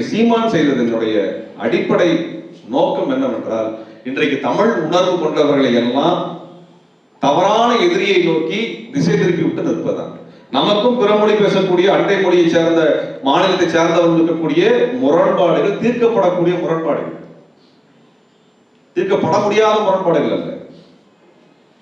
சீமான் செய்ததனுடைய அடிப்படை நோக்கம் என்னவென்றால் இன்றைக்கு தமிழ் உணர்வு கொண்டவர்களை எல்லாம் தவறான எதிரியை நோக்கி திசை திருப்பி விட்டு நிற்பதான் நமக்கும் பிற மொழி பேசக்கூடிய அண்டை மொழியை சேர்ந்த மாநிலத்தை சேர்ந்தவர்கள் இருக்கக்கூடிய முரண்பாடுகள் தீர்க்கப்படக்கூடிய முரண்பாடுகள். தீர்க்கப்பட முடியாத முரண்பாடுகள் அல்ல.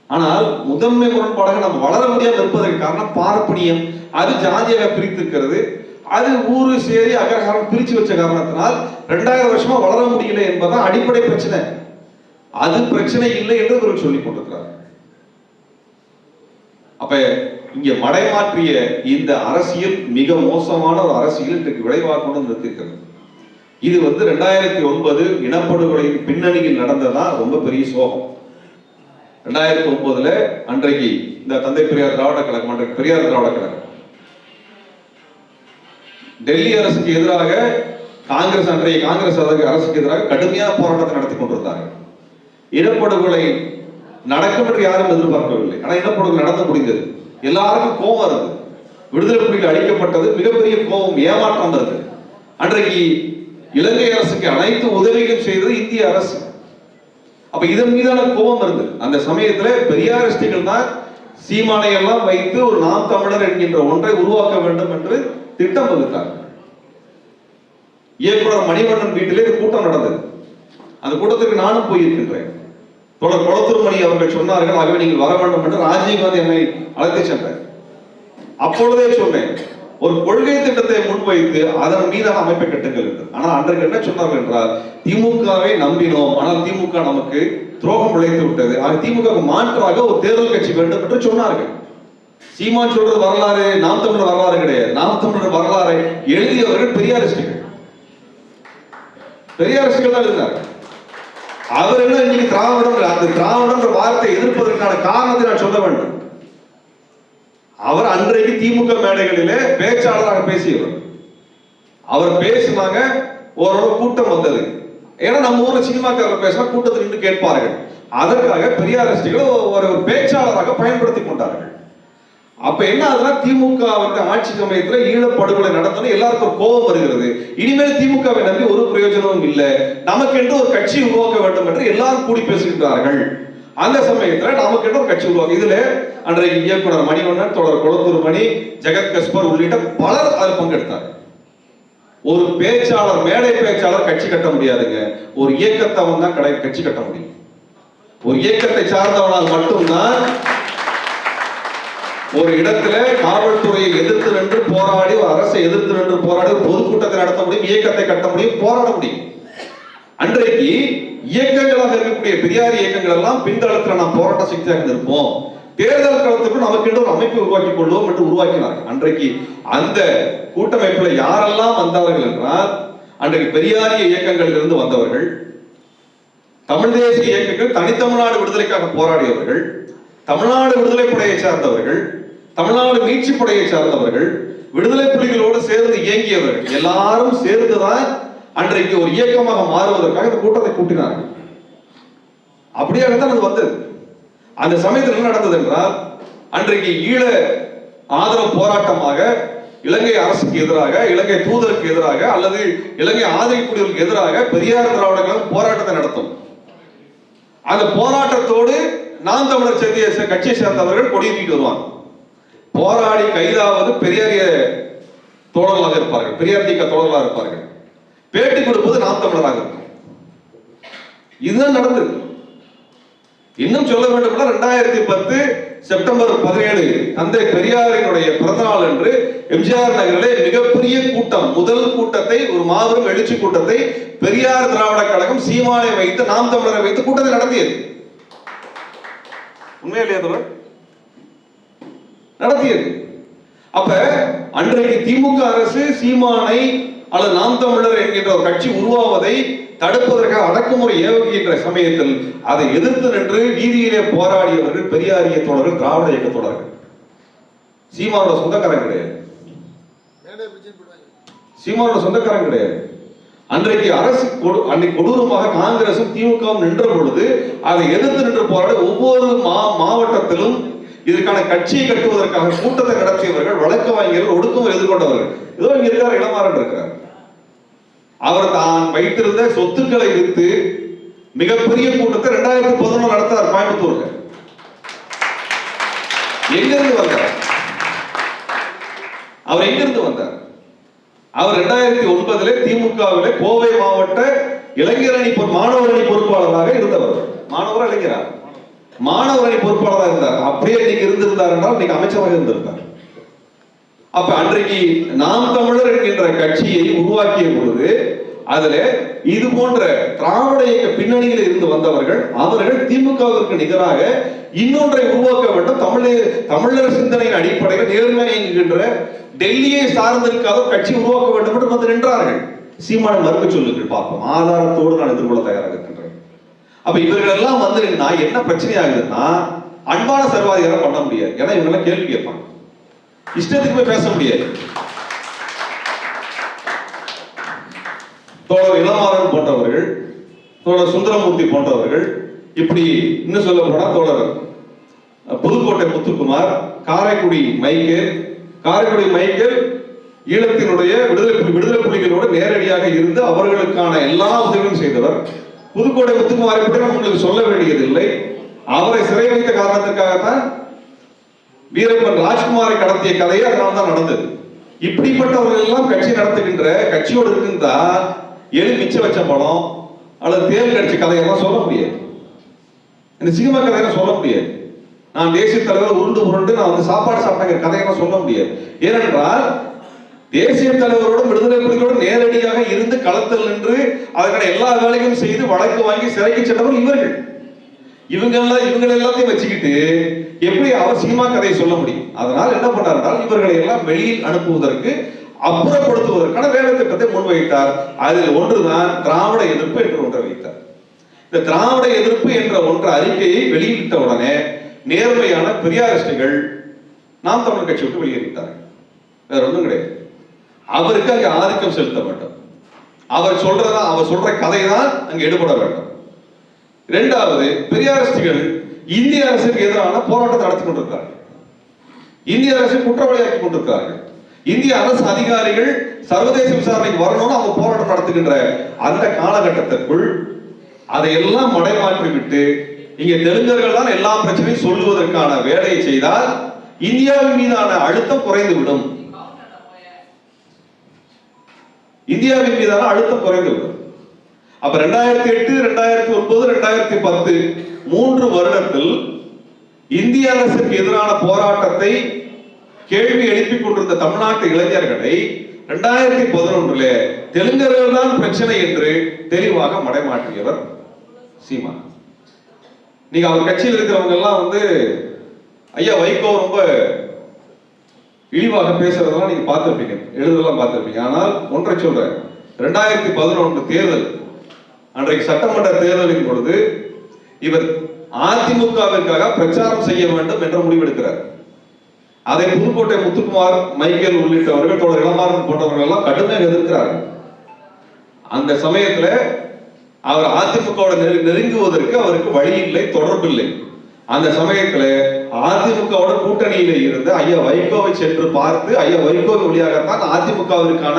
ஆனால் முதன்மை முரண்பாடுகள் நம்ம வளர முடியாமல் இருப்பதற்கு காரணம் பார்ப்பனியம் அது ஜாதியாக பிரித்திருக்கிறது. அது ஊரு சேரி அகரகாரம் பிரிச்சு வச்ச காரணத்தினால் ரெண்டாயிரம் வருஷமா வளர முடியல என்பதுதான் அடிப்படை பிரச்சனை. அது பிரச்சனை இல்லை என்று இவர்கள் சொல்லிக் கொண்டிருக்கிறார். அப்ப இங்க மடைமாற்றிய இந்த அரசியல் மிக மோசமான ஒரு அரசியல் இன்றைக்கு விளைவாக கொண்டு நிறுத்திருக்கிறது இது வந்து ரெண்டாயிரத்தி ஒன்பது இனப்படுகொலையின் பின்னணியில் நடந்ததா ரொம்ப பெரிய சோகம். ரெண்டாயிரத்தி ஒன்பதுல அன்றைக்கு இந்த தந்தை பெரியார் திராவிட கழகம் அன்றைக்கு பெரியார் திராவிட கழகம். டெல்லி அரசுக்கு எதிராக காங்கிரஸ் அன்றைய காங்கிரஸ் அரசுக்கு எதிராக கடுமையான போராட்டத்தை நடத்தி கொண்டிருந்தாங்க இனப்படுகொலை நடக்கும் என்று யாரும் எதிர்பார்க்கவில்லை. ஆனா இனப்படுகொலை நடந்து முடிந்தது. எல்லாருக்கும் கோபம் வருது. விடுதலை புலிகள் அளிக்கப்பட்டது மிகப்பெரிய கோபம் ஏமாற்றம் இருந்தது அன்றைக்கு இலங்கை அரசுக்கு அனைத்து உதவிகளும் செய்தது இந்திய அரசு. அப்ப இதன் மீதான கோபம் வருது. அந்த சமயத்துல பெரியாரிஸ்டுகள் தான் சீமானை எல்லாம் வைத்து ஒரு நாம் தமிழர் என்கின்ற ஒன்றை உருவாக்க வேண்டும் என்று திட்டம் வகுத்தார் இயக்குனர் மணிவண்ணன் வீட்டிலே கூட்டம் நடந்தது. அந்த கூட்டத்திற்கு நானும் போயிருக்கின்றேன். தொடர் குளத்தூர்மணி அவர்கள் சொன்னார்கள் ஆகவே நீங்கள் வர வேண்டும் என்று ராஜீவ்காந்தி என்னை அழைத்து சென்றார். அப்பொழுதே சொன்னேன் ஒரு கொள்கை திட்டத்தை முன்வைத்து அதன் மீதான அமைப்பை கட்டுங்கள் என்று. ஆனால் அன்றைக்கு என்ன சொன்னார்கள் என்றால் திமுகவை நம்பினோம் ஆனால் திமுக நமக்கு துரோகம் விளைத்து விட்டது. ஆக திமுக மாற்றாக ஒரு தேர்தல் கட்சி வேண்டும் என்று சொன்னார்கள். சீமான் சொல்ற வரலாறு நாம் தமிழர் வரலாறு கிடையாது. நாம் தமிழர் வரலாறை எழுதியவர்கள் பெரியாரிஸ்டுகள் பெரியாரிஸ்டுகள் தான் எழுதினார் அவர் என்ன இன்னைக்கு திராவிடம் அந்த திராவிடம் வார்த்தை எதிர்ப்பதற்கான காரணத்தை நான் சொல்ல வேண்டும். அவர் அன்றைக்கு திமுக மேடைகளிலே பேச்சாளராக பேசியவர். அவர் பேசினாங்க ஓரளவு கூட்டம் வந்தது. ஏன்னா நம்ம ஊர்ல சினிமாக்காரர் பேசினா கூட்டத்தில் நின்று கேட்பார்கள். அதற்காக பெரியார் ஒரு பேச்சாளராக பயன்படுத்தி கொண்டார்கள். அப்ப என்ன ஆகுதுன்னா திமுக வந்து ஆட்சி சமயத்துல ஈழப்படுகொலை நடத்தணும் எல்லாருக்கும் கோபம் வருகிறது. இனிமேல் திமுகவை நம்பி ஒரு பிரயோஜனமும் இல்லை. நமக்கென்று ஒரு கட்சி உருவாக்க வேண்டும் என்று எல்லாரும் கூடி பேசுகின்றார்கள். அந்த சமயத்துல நமக்கென்று ஒரு கட்சி உருவாக்கு இதுல அன்றைக்கு இயக்குனர் மணிவண்ணன் தொடர் குளத்தூர் மணி ஜெகத் கஸ்பர் உள்ளிட்ட பலர் அதில் பங்கெடுத்தார் ஒரு பேச்சாளர் மேடை பேச்சாளர் கட்சி கட்ட முடியாதுங்க. ஒரு இயக்கத்தவன் தான் கடை கட்சி கட்ட முடியும். ஒரு இயக்கத்தை சார்ந்தவனால் மட்டும்தான் ஒரு இடத்துல காவல்துறையை எதிர்த்து நின்று போராடி ஒரு அரசை எதிர்த்து நின்று போராடி ஒரு பொதுக்கூட்டத்தை நடத்த முடியும் இயக்கத்தை கட்ட முடியும் போராட முடியும். அன்றைக்கு இயக்கங்களாக இருக்கக்கூடிய பெரியார் இயக்கங்கள் எல்லாம் பின்தளத்துல நாம் போராட்ட சக்தியாக இருந்திருப்போம். தேர்தல் காலத்துக்கு நமக்கு ஒரு அமைப்பு உருவாக்கி கொள்வோம் என்று உருவாக்கினார்கள். அன்றைக்கு அந்த கூட்டமைப்புல யாரெல்லாம் வந்தார்கள் என்றால் அன்றைக்கு பெரியாரிய இயக்கங்களில் இருந்து வந்தவர்கள் தமிழ் தேசிய இயக்கங்கள் தனித்தமிழ்நாடு விடுதலைக்காக போராடியவர்கள் தமிழ்நாடு விடுதலை படையை சார்ந்தவர்கள் தமிழ்நாடு மீட்சி படையை சார்ந்தவர்கள் விடுதலை புலிகளோடு சேர்ந்து இயங்கியவர்கள் எல்லாரும் சேர்ந்துதான் அன்றைக்கு ஒரு இயக்கமாக மாறுவதற்காக இந்த கூட்டத்தை கூட்டினார்கள். அப்படியாகத்தான் அது வந்தது. அந்த சமயத்தில் என்ன நடந்தது என்றால் அன்றைக்கு ஈழ ஆதரவு போராட்டமாக இலங்கை அரசுக்கு எதிராக இலங்கை தூதருக்கு எதிராக அல்லது இலங்கை ஆதரிக்கூடியவர்களுக்கு எதிராக பெரியார் திராவிட போராட்டத்தை நடத்தும். அந்த போராட்டத்தோடு நாம் தமிழர் சேர்ந்த கட்சியை சேர்ந்தவர்கள் கொடி தூக்கிட்டு வருவாங்க. போராடி கைதாவது பெரியாரிய தோழர்களாக இருப்பார்கள். பெரியார் தீக்க தோழர்களாக இருப்பார்கள். பேட்டி கொடுப்பது நாம் தமிழராக இருக்கும். இதுதான் நடந்தது. இன்னும் சொல்ல வேண்டும் ரெண்டாயிரத்தி பத்து செப்டம்பர் பதினேழு தந்தை பெரியாரினுடைய பிறந்தநாள் என்று எம்ஜிஆர் நகரிலே மிகப்பெரிய கூட்டம் முதல் கூட்டத்தை ஒரு மாபெரும் எழுச்சி கூட்டத்தை பெரியார் திராவிட கழகம் சீமானை வைத்து நாம் தமிழரை வைத்து கூட்டத்தை நடத்தியது. உண்மையிலேயே தோழர்? நடத்தியது. அப்ப அன்றைக்கு திமுக அரசு சீமானை அல்லது நாம் தமிழர் என்கின்ற ஒரு கட்சி உருவாவதை தடுப்பதற்காக அடக்குமுறை ஏவுகின்ற சமயத்தில் அதை எதிர்த்து நின்று வீதியிலே போராடியவர்கள் பெரியாரிய தோழர்கள் திராவிட இயக்க தோழர்கள். சீமானோட சொந்தக்காரன் கிடையாது. சீமானோட சொந்தக்காரன் கிடையாது. அன்றைக்கு அரசு கொடு- கொடூரமாக காங்கிரசும் திமுகவும் நின்ற பொழுது அதை எதிர்த்து நின்று போராடி ஒவ்வொரு மா மாவட்டத்திலும் இதற்கான கட்சியை கட்டுவதற்காக கூட்டத்தை நடத்தியவர்கள் வழக்கு வாங்கியவர்கள் ஒடுக்கம் எதிர்கொண்டவர்கள். ஏதோ இங்க இருக்கார் இளமாறன் இருக்கிறார். அவர் தான் வைத்திருந்த சொத்துக்களை விற்று மிகப்பெரிய கூட்டத்தை ரெண்டாயிரத்தி பதினொன்று நடத்தார் கோயம்புத்தூர்ல. எங்கிருந்து வந்தார்? அவர் எங்கிருந்து வந்தார்? அவர் ரெண்டாயிரத்தி ஒன்பதுல திமுகவில கோவை மாவட்ட இளைஞர் அணி பொறு- மாணவர் அணி பொறுப்பாளராக இருந்தவர். மாணவர் இளைஞரா? மாணவர் அணி பொறுப்பாளராக இருந்தார். அப்படியே நீங்க இருந்திருந்தார் என்றால் இன்னைக்கு அமைச்சராக இருந்திருந்தார். அப்ப அன்றைக்கு நாம் தமிழர் என்கின்ற கட்சியை உருவாக்கிய பொழுது அதுல இது போன்ற திராவிட இயக்க பின்னணியில் இருந்து வந்தவர்கள் அவர்கள் திமுகவிற்கு நிகராக இன்னொன்றை உருவாக்க வேண்டும். தமிழ் தமிழர் சிந்தனையின் அடிப்படையில் நேர்மை என்கின்ற டெல்லியை சார்ந்திருக்காத கட்சி உருவாக்க வேண்டும் என்று வந்து நின்றார்கள். சீமான மறுக்க சொல்லுங்கள் பார்ப்போம். ஆதாரத்தோடு நான் எதிர்கொள்ள தயாராக இருக்கின்றேன். அப்ப இவர்கள் எல்லாம் வந்து நின்னா என்ன பிரச்சனை ஆகுதுன்னா அன்பான சர்வாதிகாரம் பண்ண முடியாது. ஏன்னா இவங்க கேள்வி கேட்பாங்க. இஷ்டத்துக்கு போய் பேச முடியாது. தோழர் இளமாறன் போன்றவர்கள் தோழர் சுந்தரமூர்த்தி போன்றவர்கள் இப்படி இன்னும் சொல்ல போனா தோழர் புதுக்கோட்டை முத்துக்குமார் காரைக்குடி மைக்கேல் காரைக்குடி மைக்கேல் ஈழத்தினுடைய விடுதலை விடுதலை புலிகளோடு நேரடியாக இருந்து அவர்களுக்கான எல்லா உதவியும் செய்தவர். புதுக்கோட்டை முத்துக்குமாரை பற்றி உங்களுக்கு சொல்ல வேண்டியதில்லை. அவரை சிறை வைத்த காரணத்திற்காகத்தான் வீரப்பன் ராஜ்குமாரை கடத்திய கதையே அதனால தான் நடந்தது. இப்படிப்பட்டவர்கள் எல்லாம் கட்சி நடத்துகின்ற கட்சியோடு இருக்கின்றா எலி மிச்ச வச்ச படம் அல்லது தேர்தல் கட்சி கதையெல்லாம் சொல்ல முடியாது. இந்த சினிமா கதையெல்லாம் சொல்ல முடியாது. நான் தேசிய தலைவர் உருண்டு உருண்டு நான் வந்து சாப்பாடு சாப்பிட்டேங்கிற கதையெல்லாம் சொல்ல முடியாது. ஏனென்றால் தேசிய தலைவரோடும் விடுதலை புலிகளோடு நேரடியாக இருந்து களத்தில் நின்று அதற்கான எல்லா வேலையும் செய்து வழக்கு வாங்கி சிறைக்கு சென்றவர் இவர்கள். இவங்க எல்லாம் இவங்க எல்லாத்தையும் வச்சுக்கிட்டு எப்படி அவர் சினிமா கதையை சொல்ல முடியும்? அதனால் என்ன பண்ணார் இவர்களை எல்லாம் வெளியில் அனுப்புவதற்கு அப்புறப்படுத்துவதற்கான வேலை திட்டத்தை முன்வைத்தார். அதில் ஒன்றுதான் திராவிட எதிர்ப்பு என்று ஒன்றை வைத்தார். இந்த திராவிட எதிர்ப்பு என்ற ஒன்ற அறிக்கையை வெளியிட்ட உடனே நேர்மையான பெரியாரிஸ்டுகள் நாம் தமிழ் கட்சி விட்டு வெளியேறிட்டார்கள் வேற ஒன்றும் கிடையாது. அவருக்கு அங்கே ஆதிக்கம் செலுத்த வேண்டும். அவர் சொல்றதா அவர் சொல்ற கதை தான் அங்கே எடுபட வேண்டும். இரண்டாவது பெரியாரிஸ்டுகள் இந்திய அரசுக்கு எதிரான போராட்டத்தை நடத்தி கொண்டிருக்கிறார்கள். இந்திய அரசு குற்றவாளியாக்கி கொண்டிருக்கிறார்கள். இந்திய அரசு அதிகாரிகள் சர்வதேச விசாரணைக்கு வரணும்னு அவங்க போராட்டம் நடத்துகின்ற அந்த காலகட்டத்திற்குள் அதையெல்லாம் மடைமாற்றி விட்டு இங்க தெலுங்கர்கள் தான் எல்லா பிரச்சனையும் சொல்லுவதற்கான வேலையை செய்தால் இந்தியாவின் மீதான அழுத்தம் குறைந்து விடும் இந்தியாவின் மீதான அழுத்தம் குறைந்து விடும் அப்ப ரெண்டாயிரத்தி எட்டு ரெண்டாயிரத்தி ஒன்பது ரெண்டாயிரத்தி பத்து மூன்று வருடத்தில் இந்திய அரசுக்கு எதிரான போராட்டத்தை கேள்வி எழுப்பிக் கொண்டிருந்த தமிழ்நாட்டு இளைஞர்களை ரெண்டாயிரத்தி பதினொன்றுல தெலுங்கர்கள் தான் பிரச்சனை என்று தெளிவாக மடைமாற்றியவர் சீமா. நீங்க அவர் கட்சியில் இருக்கிறவங்க எல்லாம் வந்து ஐயா வைகோ ரொம்ப இழிவாக பேசுறதெல்லாம் நீங்க பார்த்திருப்பீங்க. எழுதலாம் பார்த்திருப்பீங்க. ஆனால் ஒன்றை சொல்றேன். ரெண்டாயிரத்தி பதினொன்று தேர்தல் அன்றைக்கு சட்டமன்ற தேர்தலின் பொழுது இவர் அதிமுகவிற்காக பிரச்சாரம் செய்ய வேண்டும் என்ற முடிவெடுக்கிறார். அதை புதுக்கோட்டை முத்துக்குமார் மைக்கேல் உள்ளிட்டவர்கள் தோழர் இளமாறன் போன்றவர்கள் எல்லாம் கடுமையாக எதிர்க்கிறார்கள். அந்த சமயத்துல அவர் அதிமுகவோட நெரு- நெருங்குவதற்கு அவருக்கு வழி இல்லை தொடர்பு இல்லை. அந்த சமயத்துல அதிமுகவோட கூட்டணியில இருந்து ஐயா வைகோவை சென்று பார்த்து ஐயா வைகோ வழியாகத்தான் அதிமுகவிற்கான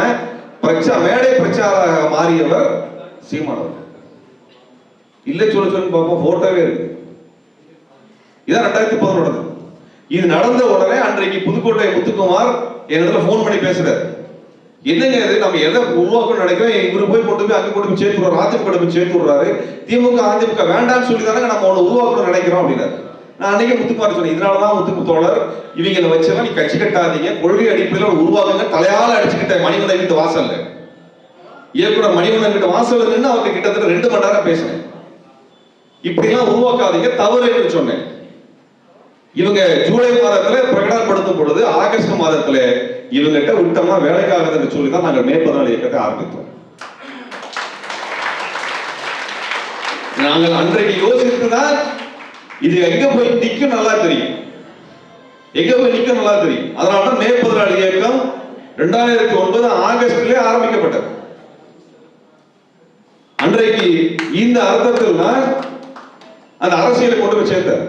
பிரச்சா மேடை பிரச்சார மாறியவர் சீமானவர் இல்லை சொல்ல சொல்லி பார்ப்போம் போட்டோவே இருக்கு. இதான் ரெண்டாயிரத்தி பதினொன்று இது நடந்த உடனே அன்றைக்கு புதுக்கோட்டை முத்துக்குமார் என்னிடத்துல ஃபோன் பண்ணி பேசுறாரு. என்னங்க இது? நம்ம எதை உருவாக்கணும் நினைக்கிறோம்? இவரு போய் கொண்டு போய் அங்கே கொண்டு போய் சேர்த்து விடுறாரு அதிமுக கொண்டு போய் சேர்த்து விடுறாரு. திமுக அதிமுக வேண்டாம்னு சொல்லி தானே நம்ம அவனை உருவாக்கணும் நினைக்கிறோம் அப்படின்னாரு. நான் அன்னைக்கு முத்துக்குமார் சொன்னேன் இதனாலதான் முத்துக்கு தோழர் இவங்களை வச்செல்லாம் நீ கட்சி கட்டாதீங்க கொள்கை அடிப்படையில் உருவாக்குங்க தலையால அடிச்சுக்கிட்ட மணிமலை வீட்டு வாசல்ல இயக்குனர் மணிவண்ணன் கிட்ட வாசல் நின்று அவருக்கு கிட்டத்தட்ட ரெண்டு மணி நேரம் பேசினேன். இப்படிலாம் உருவாக்காதீங்க தவறு என்று சொன்னேன். இவங்க ஜூலை மாதத்துல பிரகடனப்படுத்தும் பொழுது ஆகஸ்ட் மாதத்துல இவங்கிட்ட விட்டோம்னா வேலைக்காகுதுன்னு சொல்லி தான் நாங்கள் மே இயக்கத்தை ஆரம்பித்தோம். நாங்கள் அன்றைக்கு யோசித்துதான் இது எங்க போய் நிக்கும் நல்லா தெரியும். எங்க போய் நிக்கும் நல்லா தெரியும். அதனாலதான் தான் மே இயக்கம் ரெண்டாயிரத்தி ஒன்பது ஆகஸ்ட்லயே ஆரம்பிக்கப்பட்டது. அன்றைக்கு இந்த அர்த்தத்தில் தான் அந்த அரசியலை கொண்டு போய் சேர்த்தார்.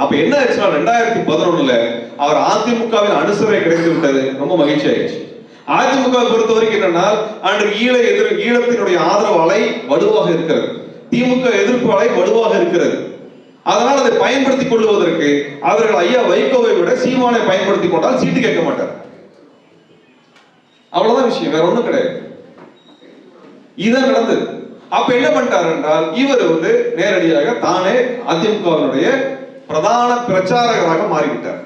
அப்ப என்ன ஆச்சுன்னா ரெண்டாயிரத்தி பதினொன்னுல அவர் அதிமுகவின் அனுசரணை கிடைத்து விட்டது. ரொம்ப மகிழ்ச்சி ஆயிடுச்சு. அதிமுக பொறுத்த வரைக்கும் என்னன்னா அன்று ஈழ எதிர் ஈழத்தினுடைய ஆதரவு அலை வலுவாக இருக்கிறது. திமுக எதிர்ப்பு அலை வலுவாக இருக்கிறது. அதனால் அதை பயன்படுத்திக் கொள்வதற்கு அவர்கள் ஐயா வைகோவை விட சீமானை பயன்படுத்தி கொண்டால் சீட்டு கேட்க மாட்டார். அவ்வளவுதான் விஷயம் வேற ஒண்ணும் கிடையாது. இதுதான் நடந்தது. அப்ப என்ன பண்ணிட்டார் என்றால் இவர் வந்து நேரடியாக தானே அதிமுகவினுடைய பிரதான பிரச்சாரகராக மாறிவிட்டார்.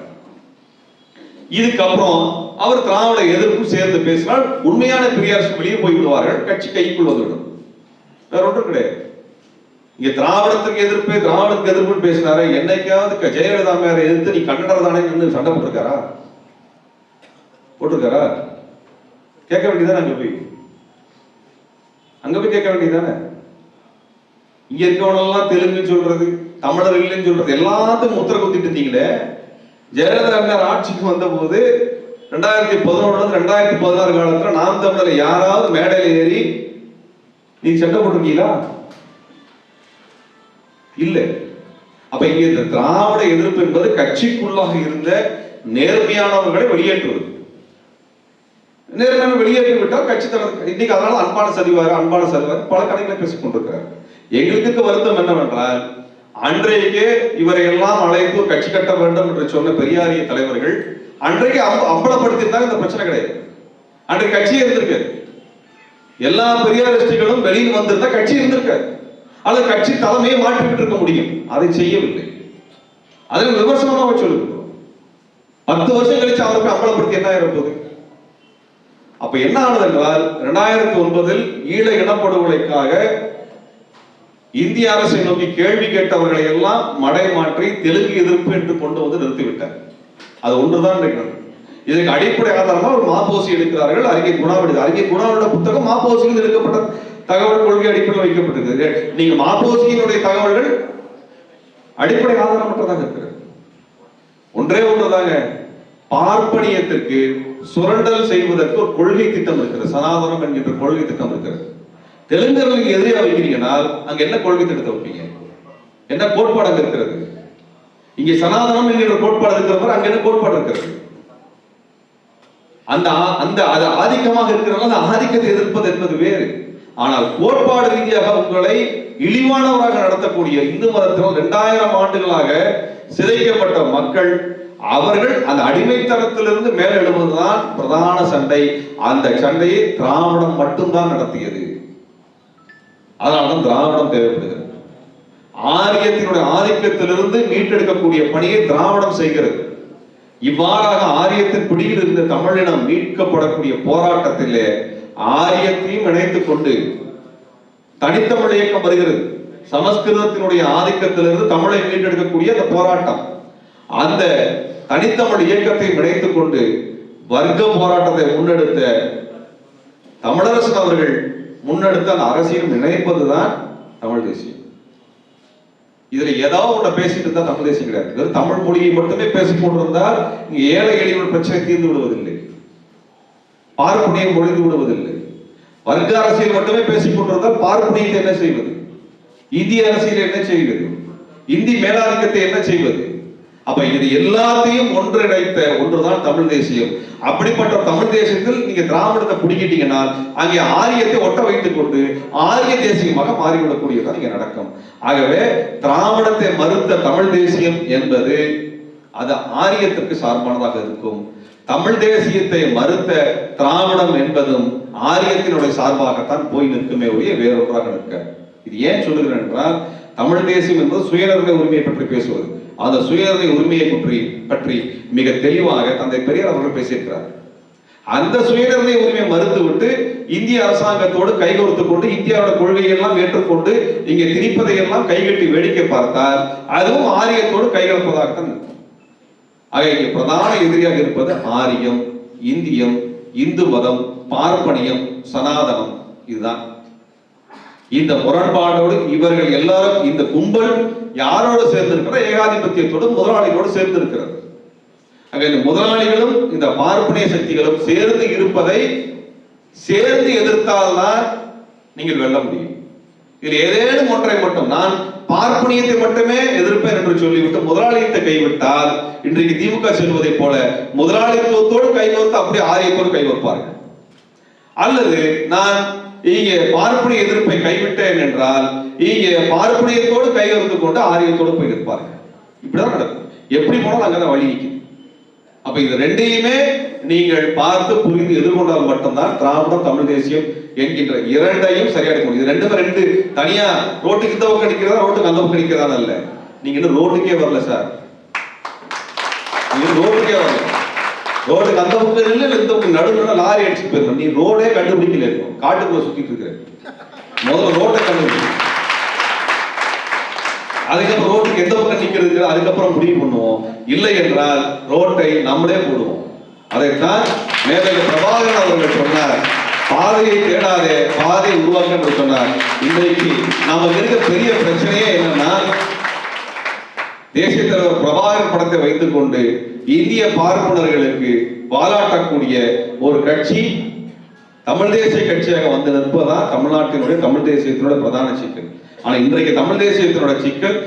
இதுக்கப்புறம் அவர் திராவிட எதிர்ப்பும் சேர்ந்து பேசினால் உண்மையான பெரியார் வெளியே போய் விடுவார்கள் கட்சி கைக்குள் வந்துவிடும். வேற ஒன்றும் கிடையாது. இங்க திராவிடத்துக்கு எதிர்ப்பு திராவிடத்துக்கு எதிர்ப்புன்னு பேசினாரு என்னைக்காவது க- ஜெயலலிதா மேல எதிர்த்து நீ கன்னடர் தானே சண்டை போட்டிருக்காரா? போட்டிருக்காரா? கேட்க வேண்டியதானே அங்க போய்? அங்க போய் கேட்க வேண்டியதானே இங்க இருக்கவனெல்லாம் தெலுங்கு சொல்றது தமிழர் இல்லைன்னு சொல்றது எல்லாத்துக்கும் முத்திர குத்திட்டு இருந்தீங்களே? ஜெயலலிதா ஆட்சிக்கு வந்த போது ரெண்டாயிரத்தி பதினொன்னுல ரெண்டாயிரத்தி பதினாறு காலத்துல நாம் தமிழர் யாராவது மேடையில் ஏறி நீ சண்டை போட்டிருக்கீங்களா? இல்லை. அப்ப இங்க இந்த திராவிட எதிர்ப்பு என்பது கட்சிக்குள்ளாக இருந்த நேர்மையானவர்களை வெளியேற்றுவது. நேர்மையான வெளியேற்றி விட்டால் கட்சி தலைவர் இன்னைக்கு அதனால அன்பான சரிவாரு அன்பான சதிவார் பல கடைகளை பேசிக் கொண்டிருக்கிறார். எங்களுக்கு வருத்தம் என்னவென்றால் அன்றைக்கு இவரை எல்லாம் அழைத்து கட்சி கட்ட வேண்டும் என்று சொன்ன பெரியாரிய தலைவர்கள் அன்றைக்கு அம்பலப்படுத்தியிருந்தாங்க இந்த பிரச்சனை கிடையாது. அன்றைக்கு கட்சியே இருந்திருக்கு எல்லா பெரியாரிஸ்டுகளும் வெளியில் வந்திருந்தா கட்சி இருந்திருக்காது. அல்லது கட்சி தலைமையை மாற்றிவிட்டு இருக்க முடியும். அதை செய்யவில்லை. அதில் விமர்சனமாக சொல்லுங்க பத்து வருஷம் கழிச்சு அவருக்கு அம்பலப்படுத்தி என்ன இருப்பது அப்ப என்ன ஆனது என்றால் இரண்டாயிரத்தி ஒன்பதில் ஈழ இனப்படுகொலைக்காக இந்திய அரசை நோக்கி கேள்வி கேட்டவர்களை எல்லாம் மடை மாற்றி தெலுங்கு எதிர்ப்பு என்று கொண்டு வந்து நிறுத்திவிட்டார். அது ஒன்றுதான் இன்றைக்கு இதுக்கு அடிப்படை ஆதாரமா ஒரு மாப்போசி எடுக்கிறார்கள். அறிக்கை குணாவடி அறிக்கை குணாவோட புத்தகம் மாப்போசியில் எடுக்கப்பட்ட தகவல் கொள்கை அடிப்படையில் வைக்கப்பட்டிருக்கு நீங்க மாப்போசியினுடைய தகவல்கள் அடிப்படை ஆதாரமற்றதாக இருக்கிறது ஒன்றே ஒன்றுதாங்க. பார்ப்பனியத்திற்கு சுரண்டல் செய்வதற்கு ஒரு கொள்கை திட்டம் இருக்கிறது. சனாதனம் என்கின்ற கொள்கை திட்டம் இருக்கிறது. தெலுங்கர்களுக்கு எதிராக வைக்கிறீங்கன்னா அங்க என்ன கொள்கை திட்டத்தை வைப்பீங்க? என்ன கோட்பாடு அங்க இருக்கிறது? இங்க சனாதனம் என்கின்ற கோட்பாடு இருக்கிறவர் அங்க என்ன கோட்பாடு இருக்கிறது அந்த அந்த அது ஆதிக்கமாக இருக்கிறனால அந்த ஆதிக்கத்தை எதிர்ப்பது என்பது வேறு. ஆனால் கோட்பாடு ரீதியாக உங்களை இழிவானவராக நடத்தக்கூடிய இந்து மதத்தினால் இரண்டாயிரம் ஆண்டுகளாக சிதைக்கப்பட்ட மக்கள் அவர்கள் அந்த அடிமைத்தனத்திலிருந்து மேலே எழுவதுதான் பிரதான சண்டை. அந்த சண்டையை திராவிடம் மட்டும்தான் நடத்தியது. அதனால்தான் திராவிடம் தேவைப்படுகிறது. ஆரியத்தினுடைய ஆதிக்கத்திலிருந்து மீட்டெடுக்கக்கூடிய பணியை திராவிடம் செய்கிறது. இவ்வாறாக ஆரியத்தின் பிடியில் இருந்த தமிழினம் மீட்கப்படக்கூடிய போராட்டத்திலே ஆரியத்தையும் இணைத்துக் கொண்டு தனித்தமிழ் இயக்கம் வருகிறது. சமஸ்கிருதத்தினுடைய ஆதிக்கத்திலிருந்து தமிழை மீட்டெடுக்கக்கூடிய அந்த போராட்டம். அந்த தனித்தமிழ் இயக்கத்தை இணைத்துக் கொண்டு வர்க்க போராட்டத்தை முன்னெடுத்த தமிழரசன் அவர்கள் முன்னெடுத்த அந்த அரசியல் நினைப்பதுதான் தமிழ் தேசியம். இதுல ஏதாவது ஒன்று பேசிட்டு இருந்தா தமிழ் தேசியம் கிடையாது. வெறும் தமிழ் மொழியை மட்டுமே பேசிக் கொண்டிருந்தால் இங்க ஏழை எளியவர்கள் பிரச்சனை தீர்ந்து விடுவதில்லை. பார்ப்பனியம் ஒழிந்து விடுவதில்லை. வர்க்க அரசியல் மட்டுமே பேசிக் கொண்டிருந்தால் பார்ப்பனியத்தை என்ன செய்வது? இந்திய அரசியல் என்ன செய்வது? இந்தி மேலாதிக்கத்தை என்ன செய்வது? அப்ப இது எல்லாத்தையும் ஒன்றிணைத்த ஒன்றுதான் தமிழ் தேசியம். அப்படிப்பட்ட தமிழ் தேசியத்தில் நீங்க திராவிடத்தை பிடிக்கிட்டீங்கன்னா அங்கே ஆரியத்தை ஒட்ட வைத்துக் கொண்டு ஆரிய தேசியமாக மாறிவிடக்கூடியதான் இங்க நடக்கும். ஆகவே திராவிடத்தை மறுத்த தமிழ் தேசியம் என்பது அது ஆரியத்திற்கு சார்பானதாக இருக்கும். தமிழ் தேசியத்தை மறுத்த திராவிடம் என்பதும் ஆரியத்தினுடைய சார்பாகத்தான் போய் நிற்குமே ஒழிய வேறொன்றாக நிற்க. இது ஏன் சொல்லுகிறேன் என்றால் தமிழ் தேசியம் என்பது சுயநிர்ணய உரிமையை பற்றி பேசுவது. அந்த சுயநிர்ணய உரிமையை பற்றி பற்றி மிக தெளிவாக தந்தை பெரியார் அவர்கள் பேசியிருக்கிறார். அந்த சுயநிர்ணய உரிமையை மறுத்துவிட்டு இந்திய அரசாங்கத்தோடு கைகோர்த்து கொண்டு இந்தியாவோட கொள்கையெல்லாம் ஏற்றுக்கொண்டு இங்கே திணிப்பதை எல்லாம் கைகட்டி வேடிக்கை பார்த்தால் அதுவும் ஆரியத்தோடு கைகலப்பதாகத்தான் இருக்கும். ஆக இங்கே பிரதான எதிரியாக இருப்பது ஆரியம் இந்தியம் இந்து மதம் பார்ப்பனியம் சனாதனம் இதுதான். இந்த முரண்பாடோடு இவர்கள் எல்லாரும் இந்த கும்பல் யாரோடு சேர்ந்திருக்கிற ஏகாதிபத்தியத்தோடு முதலாளிகளோடு சேர்ந்திருக்கிறது. ஆக இந்த முதலாளிகளும் இந்த பார்ப்பனிய சக்திகளும் சேர்ந்து இருப்பதை சேர்ந்து எதிர்த்தால்தான் நீங்கள் வெல்ல முடியும். இதில் ஏதேனும் ஒன்றை மட்டும் நான் பார்ப்பனியத்தை மட்டுமே எதிர்ப்பேன் என்று சொல்லிவிட்டு முதலாளியத்தை கைவிட்டால் இன்றைக்கு திமுக செல்வதைப் போல முதலாளித்துவத்தோடு கைகோர்த்து அப்படியே ஆரியத்தோடு கைகோர்ப்பார்கள் அல்லது நான் இங்கே பார்ப்பனிய எதிர்ப்பை கைவிட்டேன் என்றால் இங்கே பார்ப்பனியத்தோடு கையெழுத்து கொண்டு ஆரியத்தோடு போய் நிற்பார்கள். இப்படிதான் நடக்கும். எப்படி போனாலும் அங்கதான் வழி நிற்கும் அப்ப இது ரெண்டையுமே நீங்கள் பார்த்து புரிந்து எதிர்கொண்டால் மட்டும்தான் திராவிடம் தமிழ் தேசியம் என்கின்ற இரண்டையும் சரியா எடுக்க முடியும் இது ரெண்டுமே ரெண்டு. தனியா ரோட்டுக்கு இந்த பக்கம் ரோட்டுக்கு அந்த பக்கம் நிற்கிறதா இல்ல நீங்க இன்னும் ரோட்டுக்கே வரல சார். நீங்க ரோட்டுக்கே வரல. ரோட்டுக்கு அந்த பக்கம் இல்லை இல்ல இந்த பக்கம் நடுவில் லாரி அடிச்சு போயிருக்கோம் நீ ரோடே கண்டுபிடிக்கல இருக்கும் காட்டுக்குள்ள சுத்திட்டு இருக்கிற. முதல்ல ரோட்டை கண்டுபிடிக்கும் அதுக்கப்புறம் ரோட்டுக்கு எந்த பக்கம் நிக்கிறது அதுக்கப்புறம் முடிவு பண்ணுவோம். இல்லை என்றால் ரோட்டை நம்மளே போடுவோம். அதைத்தான் மேதகு பிரபாகரன் அவர்கள் சொன்னார். பாதையை தேடாதே பாதையை உருவாக்க சொன்னார். இன்றைக்கு நாம இருக்க பெரிய பிரச்சனையே என்னன்னா தேசிய தலைவர் பிரபாகரன் படத்தை வைத்துக் கொண்டு இந்திய பார்ப்பனர்களுக்கு வாலாட்டக்கூடிய ஒரு கட்சி தமிழ் தேசிய கட்சியாக வந்து நிற்பதுதான் தமிழ்நாட்டினுடைய தமிழ் தேசியத்தினுடைய பிரதான சிக்கல். ஆனா இன்றைக்கு தமிழ் தேசியத்தினோட சிக்கல்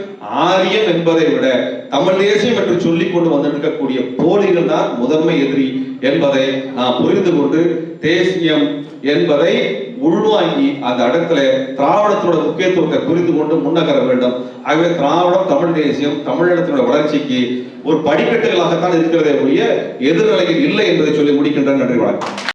ஆரியம் என்பதை விட தமிழ் தேசியம் என்று சொல்லிக் கொண்டு வந்து நிற்கக்கூடிய போலிகள் தான் முதன்மை எதிரி என்பதை நாம் புரிந்து கொண்டு தேசியம் என்பதை உள்வாங்கி அந்த இடத்துல திராவிடத்தோட முக்கியத்துவத்தை புரிந்து கொண்டு முன்னகர வேண்டும். ஆகவே திராவிடம் தமிழ் தேசியம் தமிழினத்தினுடைய வளர்ச்சிக்கு ஒரு படிக்கட்டுகளாகத்தான் இருக்கிறதே ஒழிய எதிர்நிலையில் இல்லை என்பதை சொல்லி முடிக்கின்றேன். நன்றி வணக்கம்.